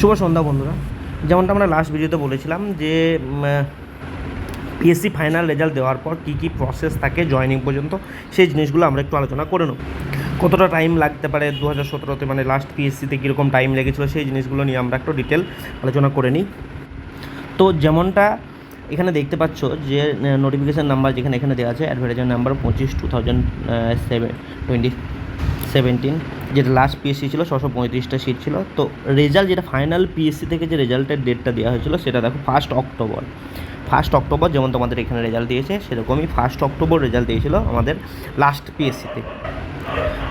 শুভ সন্ধ্যা বন্ধুরা। যেমনটা আমরা লাস্ট ভিডিওতে বলেছিলাম যে পিএসসি ফাইনাল রেজাল্ট দেওয়ার পর কী কী প্রসেস থাকে জয়নিং পর্যন্ত, সেই জিনিসগুলো আমরা একটু আলোচনা করে নেব। কতটা টাইম লাগতে পারে দু হাজার সতেরোতে? মানে লাস্ট পিএসসিতে কীরকম টাইম লেগেছিলো, সেই জিনিসগুলো নিয়ে আমরা একটু ডিটেল আলোচনা করে নিই। তো যেমনটা এখানে দেখতে পাচ্ছ যে নোটিফিকেশান নাম্বার যেখানে এখানে দেওয়া আছে অ্যাডভার্টাইজার নাম্বার পঁচিশ two thousand seven twenty seventeen যেটা লাস্ট পিএসসি ছিল, ছশো পঁয়ত্রিশটা সিট ছিল। তো রেজাল্ট যেটা ফাইনাল পিএসসি থেকে যে রেজাল্টের ডেটটা দেওয়া হয়েছিল, সেটা দেখো ফার্স্ট অক্টোবর ফার্স্ট অক্টোবর যেমন তোমাদের এখানে রেজাল্ট দিয়েছে, সেরকমই ফার্স্ট অক্টোবর রেজাল্ট দিয়েছিল আমাদের last পিএসসিতে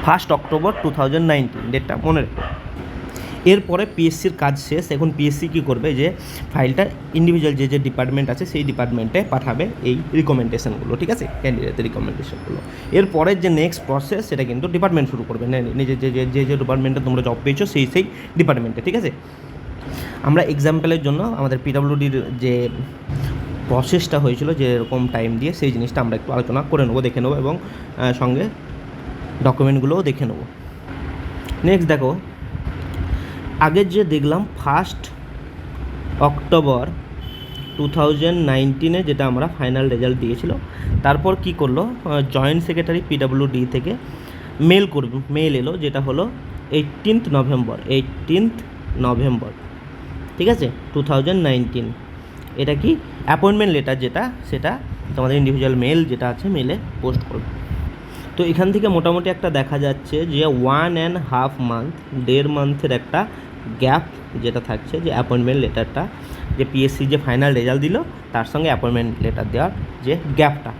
first October two thousand nineteen ডেটটা মনে রেখো। এরপরে পিএসসির কাজ শেষ। এখন পিএসসি কী করবে? যে ফাইলটা ইন্ডিভিজুয়াল যে যে ডিপার্টমেন্ট আছে, সেই ডিপার্টমেন্টে পাঠাবে এই রিকমেন্ডেশনগুলো ঠিক আছে? ক্যান্ডিডেটের রিকমেন্ডেশনগুলো এরপরের যে নেক্সট প্রসেস সেটা কিন্তু ডিপার্টমেন্ট শুরু করবে। নে- নিজে যে যে যে ডিপার্টমেন্টে তোমরা জব পেয়েছ, সেই সেই ডিপার্টমেন্টে ঠিক আছে? আমরা এক্সাম্পলের জন্য আমাদের পিডাব্লিউডির যে প্রসেসটা হয়েছিল, যে এরকম টাইম দিয়ে সেই জিনিসটা আমরা একটু আলোচনা করে নেব, দেখে নেব এবং সঙ্গে ডকুমেন্টগুলোও দেখে নেব। নেক্সট দেখো আগের যে দেখলাম ফার্স্ট অক্টোবর টু থাউজেন্ড নাইনটিনে যেটা আমরা ফাইনাল রেজাল্ট দিয়েছিল, তারপর কি করল জয়েন্ট সেক্রেটারি পিডাব্লিউডি থেকে মেল করব মেল এলো, যেটা হলো এইটিনথ নভেম্বর এইটিনথ নভেম্বর ঠিক আছে? টু থাউজেন্ড নাইনটিন এটা কি অ্যাপয়েন্টমেন্ট লেটার যেটা, সেটা তোমাদের ইন্ডিভিজুয়াল মেল যেটা আছে মেলে পোস্ট করবে। তো এখান থেকে মোটামুটি একটা দেখা যাচ্ছে যে ওয়ান অ্যান্ড হাফ মান্থ দেড় মান্থের একটা গ্যাপ যেটা থাকছে যে অ্যাপয়েন্টমেন্ট লেটারটা যে পিএসসি যে ফাইনাল রেজাল্ট দিল, তার সঙ্গে অ্যাপয়েন্টমেন্ট লেটার দেওয়ার যে গ্যাপটা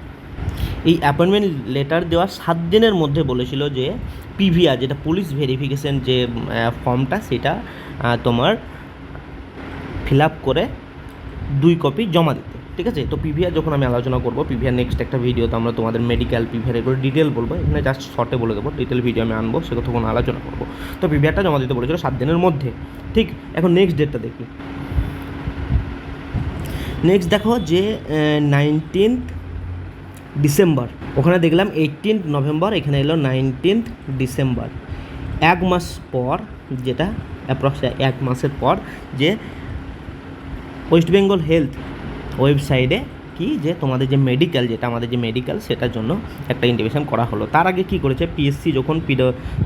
এই অ্যাপয়েন্টমেন্ট লেটার দেওয়ার সাত দিনের মধ্যে বলেছিল যে পিভিআর যেটা পুলিশ ভেরিফিকেশন যে ফর্মটা সেটা তোমার ফিল আপ করে দুই কপি জমা দিতে। ঠিক আছে? তো পিভিআর যখন আমি আলোচনা করব পিভিআর নেক্সট একটা ভিডিওতে আমরা তোমাদের মেডিকেল পিভিআর এগুলো ডিটেল বলব। এখানে জাস্ট শর্টে বলে দেবো ডিটেল ভিডিও আমি আনব সেটা তখন আলোচনা করব। তো পিভিআরটা জমা দিতে বলেছিল সাত দিনের মধ্যে। ঠিক? এখন নেক্সট ডেটটা দেখি। নেক্সট দেখো যে নাইনটিন্থ ডিসেম্বর ওখানে দেখলাম এইটিনথ নভেম্বর এখানে এলো নাইনটিন্থ ডিসেম্বর এক মাস পর যেটা অ্যাপ্রক্স এক মাসের পর যে ওয়েস্ট বেঙ্গল হেলথ ওয়েবসাইটে কি যে তোমাদের যে মেডিকেল যেটা আমাদের যে মেডিকেল সেটার জন্য একটা ইন্ডিভিশন করা হলো। তার আগে কি করেছে? পিএসসি যখন পি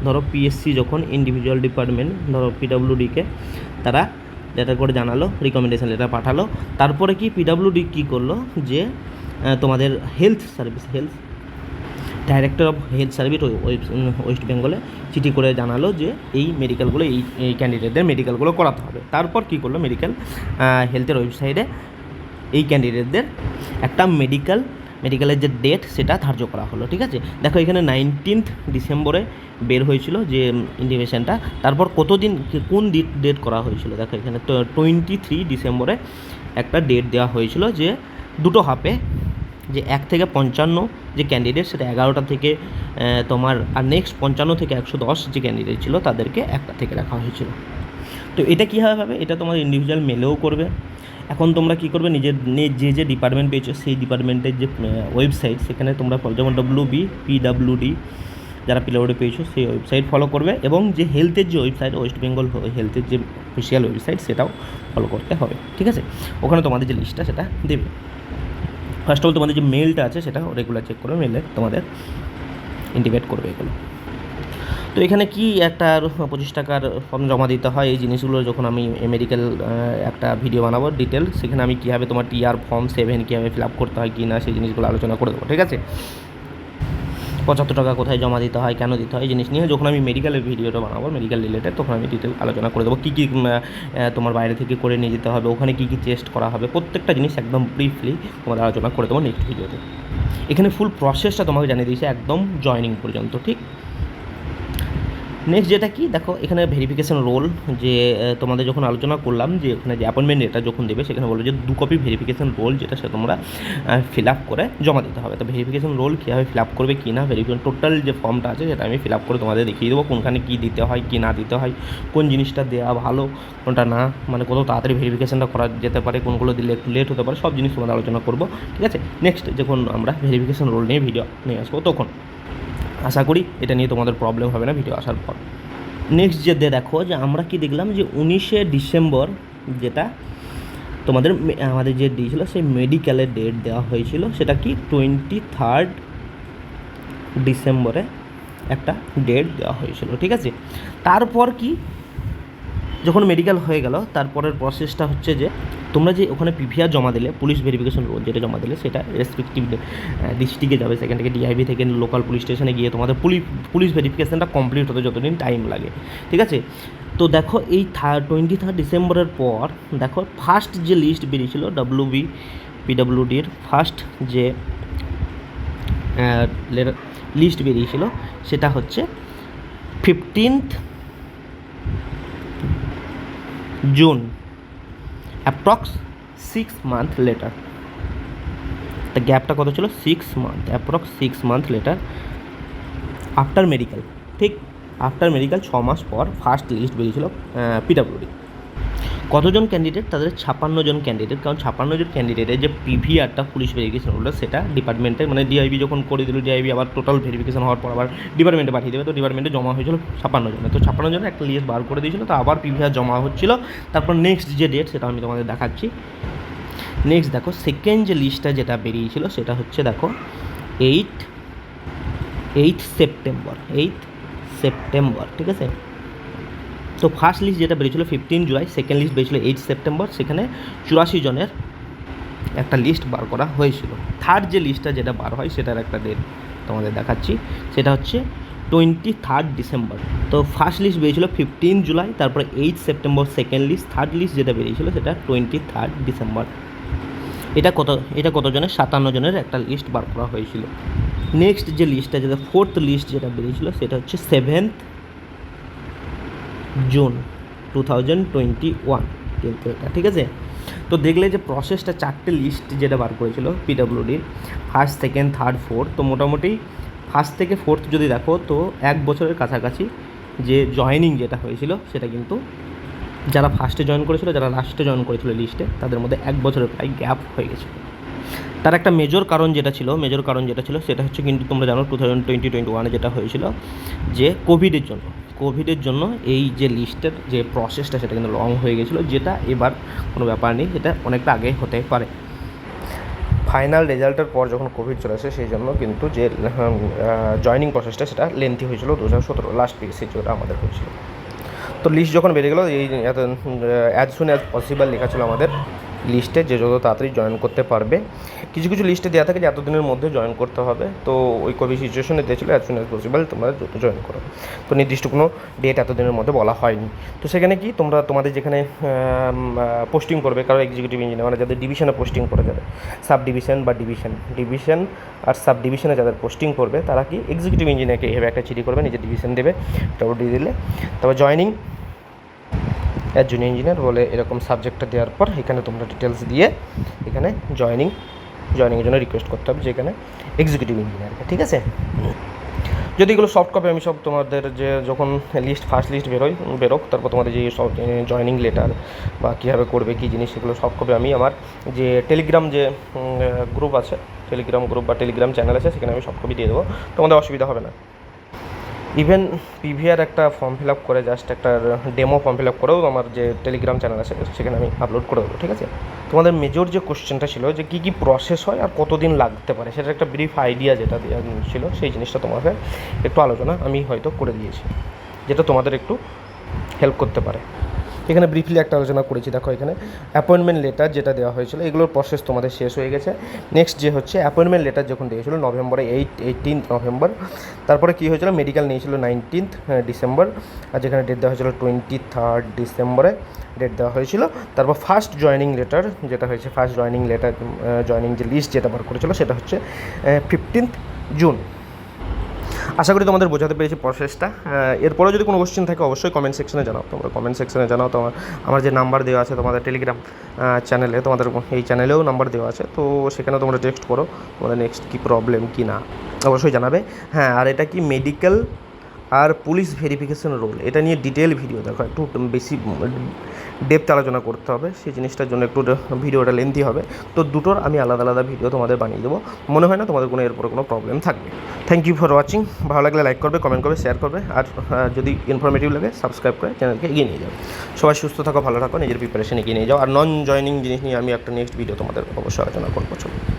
ধরো পিএসসি যখন ইন্ডিভিজুয়াল ডিপার্টমেন্ট ধরো পিডব্লিউডিকে তারা লেটার করে জানালো রিকমেন্ডেশন লেটার পাঠালো। তারপরে কি পিডব্লিউডি কী করল? যে তোমাদের health service health director of health service west বেঙ্গলে চিঠি করে জানালো যে, এই মেডিকেলগুলো এই এই ক্যান্ডিডেটদের মেডিকেলগুলো করাতে হবে। তারপর কী করল মেডিকেল হেলথের ওয়েবসাইটে এই ক্যান্ডিডেটদের একটা মেডিকেল মেডিকেলের যে ডেট সেটা ধার্য করা হলো, ঠিক আছে? দেখো, এখানে নাইনটিন্থ ডিসেম্বরে বের হয়েছিল যে ইন্ডিমেশনটা তারপর কতদিন, কোন ডেট করা হয়েছিল? দেখো, এখানে তো টোয়েন্টি থ্রি ডিসেম্বরে একটা ডেট দেওয়া হয়েছিল যে দুটো হাফে, যে এক থেকে পঞ্চান্ন যে ক্যান্ডিডেট সেটা এগারোটা থেকে তোমার, আর নেক্সট পঞ্চান্ন থেকে একশো দশ যে ক্যান্ডিডেট ছিল, তাদেরকে একটা থেকে রাখা হয়েছিল। তো এটা কীভাবে হবে? এটা তোমার ইন্ডিভিজুয়াল মেলেও করবে। এখন তোমরা কী করবে? নিজের যে যে ডিপার্টমেন্ট পেয়েছ, সেই ডিপার্টমেন্টের যে ওয়েবসাইট সেখানে তোমরা যেমন ডব্লিউ বি পিডাব্লিউডি যারা পিলাউডে পেয়েছ, সেই ওয়েবসাইট ফলো করবে এবং যে হেলথের যে ওয়েবসাইট ওয়েস্ট বেঙ্গল হেলথের যে অফিসিয়াল ওয়েবসাইট সেটাও ফলো করতে হবে, ঠিক আছে? ওখানে তোমাদের যে লিস্টটা সেটা দেবে। ফার্স্ট অফ অল তোমাদের যে মেলটা আছে সেটা রেগুলার চেক করবে মেলে তোমাদের ইন্ডিকেট করবে এগুলো। তো এখানে কি একটা পঁচিশ টাকার ফর্ম জমা দিতে হয়? এই জিনিসগুলো যখন আমি মেডিকেল একটা ভিডিও বানাবো ডিটেল সেখানে আমি কীভাবে তোমার টিআর ফর্ম সেভেন কীভাবে ফিল আপ করতে হয়, কি না, সেই জিনিসগুলো আলোচনা করে দেবো, ঠিক আছে? পঁচাত্তর টাকা কোথায় জমা দিতে হয়, কেন দিতে হয়, এই জিনিস নিয়ে যখন আমি মেডিকেলের ভিডিওটা বানাবো মেডিকেল রিলেটেড তখন আমি ডিটেল আলোচনা করে দেবো, কী কী তোমার বাইরে থেকে করে নিয়ে যেতে হবে, ওখানে কী কী টেস্ট করা হবে, প্রত্যেকটা জিনিস একদম ব্রিফলি তোমাদের আলোচনা করে দেবো নেক্সট ভিডিওতে এখানে ফুল প্রসেসটা তোমাকে জানিয়ে দিয়েছে, একদম জয়নিং পর্যন্ত, ঠিক? নেক্সট যেটা কি? দেখো, এখানে ভেরিফিকেশন রোল যে তোমাদের যখন আলোচনা করলাম যে ওখানে যে অ্যাপয়েন্টমেন্ট এটা যখন দেবে, সেখানে বলল যে দু কপি ভেরিফিকেশন রোল যেটা সে তোমরা ফিল আপ করে জমা দিতে হবে। তো ভেরিফিকেশন রোল কীভাবে ফিল আপ করবে, কী না ভেরিফিকেশন টোটাল যে ফর্মটা আছে, সেটা আমি ফিল আপ করে তোমাদের দেখিয়ে দেবো, কোনখানে কী দিতে হয়, কী না দিতে হয়, কোন জিনিসটা দেওয়া ভালো, কোনটা না মানে কত তাড়াতাড়ি ভেরিফিকেশনটা করা যেতে পারে, কোনগুলো দিলে একটু লেট হতে পারে, সব জিনিস তোমাদের আলোচনা করব, ঠিক আছে? নেক্সট যখন আমরা ভেরিফিকেশন রোল নিয়ে ভিডিও নিয়ে আসব, তখন আশা করি এটা নিয়ে তোমাদের প্রবলেম হবে না ভিডিও আসার পর। নেক্সট যে দেখো যে আমরা কি দেখলাম যে উনিশে ডিসেম্বর যেটা তোমাদের আমাদের যে দিয়েছিল সেই মেডিকেলের ডেট দেওয়া হয়েছিল, সেটা কি টোয়েন্টি থার্ড ডিসেম্বরে একটা ডেট দেওয়া হয়েছিল, ঠিক আছে? তারপর কি যখন মেডিকেল হয়ে গেল, তারপরের প্রসেসটা হচ্ছে যে তোমরা যে ওখানে পিভিআর জমা দিলে, পুলিশ ভেরিফিকেশন রোল যেটা জমা দিলে, সেটা রেসপেক্টিভ ডিস্ট্রিক্টে যাবে সেখান থেকে ডিআইবি থেকে লোকাল পুলিশ স্টেশনে গিয়ে তোমাদের পুলিশ পুলিশ ভেরিফিকেশনটা কমপ্লিট হতে যতদিন টাইম লাগে। ঠিক আছে? তো দেখো এই থার্ড টোয়েন্টি থার্ড ডিসেম্বরের পর, দেখো ফার্স্ট যে লিস্ট বেরিয়েছিল ডাব্লিউ বি পিডাব্লিউডির ফার্স্ট যে লিস্ট বেরিয়েছিল, সেটা হচ্ছে fifteenth June approx six month later তা গ্যাপটা কত ছিল? Six month approx six month later after medical ঠিক আফটার মেডিকেল ছ মাস পর ফার্স্ট লিস্ট বেরিয়েছিল পিডাব্লিউডি কতজন ক্যান্ডিডেট তাদের ছাপান্ন জন ক্যান্ডিডেট কারণ ছাপান্ন জন ক্যান্ডিডেটের যে পিভিআরটা পুলিশ ভেরিফিকেশন হলো, সেটা ডিপার্টমেন্টে মানে ডিআইবি যখন করে দিল ডিআইবি আবার টোটাল ভেরিফিকেশন হওয়ার পর আবার ডিপার্টমেন্টে পাঠিয়ে দেবে। তো ডিপার্টমেন্টে জমা হয়েছিল ছাপান্ন জনে তো ছাপান্ন জনের একটা লিস্ট বার করে দিয়েছিল, তো আবার পিভিআর জমা হচ্ছিল। তারপর নেক্সট যে ডেট সেটা আমি তোমাদের দেখাচ্ছি। নেক্সট দেখো সেকেন্ড যে লিস্টটা যেটা বেরিয়েছিল, সেটা হচ্ছে দেখো eight eight September eight September ঠিক আছে? তো ফার্স্ট লিস্ট যেটা বেরিয়েছিল ফিফটিন জুলাই সেকেন্ড লিস্ট বেরিয়েছিল এইট সেপ্টেম্বর সেখানে চুরাশি জনের একটা লিস্ট বার করা হয়েছিল। থার্ড যে লিস্টটা যেটা বার হয়, সেটার একটা ডেট তোমাদের দেখাচ্ছি। সেটা হচ্ছে টোয়েন্টি থার্ড ডিসেম্বর তো ফার্স্ট লিস্ট বেরিয়েছিল ফিফটিন জুলাই, তারপরে eight September second list third list যেটা বেরিয়েছিল সেটা টোয়েন্টি থার্ড ডিসেম্বর এটা কত, এটা কতজনের? সাতান্ন জনের একটা লিস্ট বার করা হয়েছিল। নেক্সট যে লিস্টটা যেটা ফোর্থ লিস্ট যেটা বেরিয়েছিল, সেটা হচ্ছে seventh June two thousand twenty one কিন্তু ঠিক আছে? তো দেখলে যে প্রসেসটা চারটে লিস্ট যেটা বার করেছিল পিডাব্লিউডির ফার্স্ট সেকেন্ড থার্ড ফোর্থ তো মোটামুটি ফার্স্ট থেকে ফোর্থ যদি দেখো, তো এক বছরের কাছাকাছি যে জয়েনিং যেটা হয়েছিল, সেটা কিন্তু যারা ফার্স্টে জয়েন করেছিল, যারা লাস্টে জয়েন করেছিল লিস্টে তাদের মধ্যে এক বছরের প্রায় গ্যাপ হয়ে গেছিল। তার একটা মেজর কারণ যেটা ছিল মেজর কারণ যেটা ছিল সেটা হচ্ছে কিন্তু তোমরা জানো টু থাউজেন্ড টোয়েন্টি টোয়েন্টি ওয়ানে যেটা হয়েছিল যে কোভিডের জন্য কোভিডের জন্য এই যে লিস্টের যে প্রসেসটা সেটা কিন্তু লং হয়ে গেছিল, যেটা এবার কোনো ব্যাপার নেই, সেটা অনেকটা আগে হতে পারে। ফাইনাল রেজাল্টের পর যখন কোভিড চলে আসে, সেই জন্য কিন্তু যে জয়নিং প্রসেসটা সেটা লেন্থি হয়েছিল দু হাজার সতেরো লাস্ট পিএসসি যেটা আমাদের হয়েছিল। তো লিস্ট যখন বেরিয়ে গেলো, এই এত অ্যাজ সুন অ্যাজ পসিবল লেখা ছিল আমাদের। লিস্টে যে যত তাড়াতাড়ি জয়েন করতে পারবে। কিছু কিছু লিস্টে দেওয়া থাকে যে এতদিনের মধ্যে জয়েন করতে হবে। তো ওই কোভিড সিচুয়েশনে দিয়েছিলো অ্যাজ সুন অ্যাজ পসিবল তোমরা যত জয়েন করো। তো নির্দিষ্ট কোনো ডেট এতদিনের মধ্যে বলা হয়নি। তো সেখানে কি তোমরা, তোমাদের যেখানে পোস্টিং করবে, কারও এক্সিকিউটিভ ইঞ্জিনিয়ার মানে যাদের ডিভিশনে পোস্টিং করে যাবে সাব ডিভিশন বা ডিভিশন ডিভিশন আর সাব ডিভিশনে যাদের পোস্টিং করবে, তারা কি এক্সিকিউটিভ ইঞ্জিনিয়ারকে এইভাবে একটা চিঠি করবে, নিজের ডিভিশন দেবে ওটা দিয়ে দিলে। তারপর জয়নিং অ্যাজ জুনিয়র ইঞ্জিনিয়ার বলে এরকম সাবজেক্টটা দেওয়ার পর এখানে তোমরা ডিটেলস দিয়ে এখানে জয়নিং জয়নিংয়ের জন্য রিকোয়েস্ট করতে হবে যে এখানে এক্সিকিউটিভ ইঞ্জিনিয়ারকে ঠিক আছে? যদি এগুলো সফট কপি আমি সব তোমাদের যে যখন লিস্ট ফার্স্ট লিস্ট বেরোয়, বেরোক, তারপর তোমাদের যে সব জয়নিং লেটার বা কীভাবে করবে, কী জিনিস সেগুলো সফট কপি আমি আমার যে টেলিগ্রাম যে গ্রুপ আছে টেলিগ্রাম গ্রুপ বা টেলিগ্রাম চ্যানেল আছে, সেখানে আমি সফট কপি দিয়ে দেবো। তোমাদের অসুবিধা হবে না। ইভেন পিভিআর একটা ফর্ম ফিল আপ করে জাস্ট একটা ডেমো ফর্ম ফিল আপ করেও আমার যে টেলিগ্রাম চ্যানেল আছে, সেখানে আমি আপলোড করে দেবো, ঠিক আছে? তোমাদের মেজর যে কোশ্চেনটা ছিল, যে কী কী প্রসেস হয় আর কতদিন লাগতে পারে সেটা একটা ব্রিফ আইডিয়া যেটা ছিল, সেই জিনিসটা তোমাকে একটু আলোচনা আমি হয়তো করে দিয়েছি, যেটা তোমাদের একটু হেল্প করতে পারে। এখানে ব্রিফলি একটা আলোচনা করেছি, দেখো এখানে। অ্যাপয়েন্টমেন্ট লেটার যেটা দেওয়া হয়েছিল, এগুলোর প্রসেস তোমাদের শেষ হয়ে গেছে। নেক্সট যে হচ্ছে অ্যাপয়েন্টমেন্ট লেটার যখন দিয়েছিল নভেম্বরে এইট এইটিন্থ নভেম্বর তারপরে কী হয়েছিল মেডিকেল নিয়েছিল নাইনটিন্থ ডিসেম্বর আর যেখানে ডেট দেওয়া হয়েছিল টোয়েন্টি থার্ড ডিসেম্বরে ডেট দেওয়া হয়েছিল। তারপর ফার্স্ট জয়নিং লেটার যেটা হয়েছে ফার্স্ট জয়নিং লেটার জয়নিং যে লিস্ট যেটা বার করেছিল, সেটা হচ্ছে ফিফটিন্থ জুন আশা করি তোমাদের বোঝাতে পেরেছি প্রসেসটা এরপরেও যদি কোনো কোশ্চেন থাকে, অবশ্যই কমেন্ট সেকশনে জানাও। তোমরা কমেন্ট সেকশনে জানাও, তোমার, আমার যে নাম্বার দেওয়া আছে তোমাদের টেলিগ্রাম চ্যানেলে তোমাদের এই চ্যানেলেও নাম্বার দেওয়া আছে। তো সেখানে তোমরা টেক্সট করো, তোমাদের নেক্সট কী প্রবলেম কি না, অবশ্যই জানাবে। হ্যাঁ আর এটা কি মেডিকেল আর পুলিশ ভেরিফিকেশন রোল, এটা নিয়ে ডিটেল ভিডিও দেখো, একটু বেশি ডেপথ আলোচনা করতে হবে, সেই জিনিসটার জন্য একটু ভিডিওটা লেন্থি হবে। তো দুটোর আমি আলাদা আলাদা ভিডিও তোমাদের বানিয়ে দেবো। মনে হয় না তোমাদের কোনো এরপরে কোনো প্রবলেম থাকবে। থ্যাংক ইউ ফর ওয়াচিং ভালো লাগলে লাইক করবে কমেন্ট করবে শেয়ার করবে, আর যদি ইনফরমেটিভ লাগে সাবস্ক্রাইব করে চ্যানেলকে এগিয়ে নিয়ে যাও সবাই সুস্থ থাকো, ভালো থাকো, নিজের প্রিপারেশন এগিয়ে নিয়ে যাও, আর নন জয়নিং জিনিস নিয়ে আমি একটা নেক্সট ভিডিও তোমাদের অবশ্যই আলোচনা করব, চলো।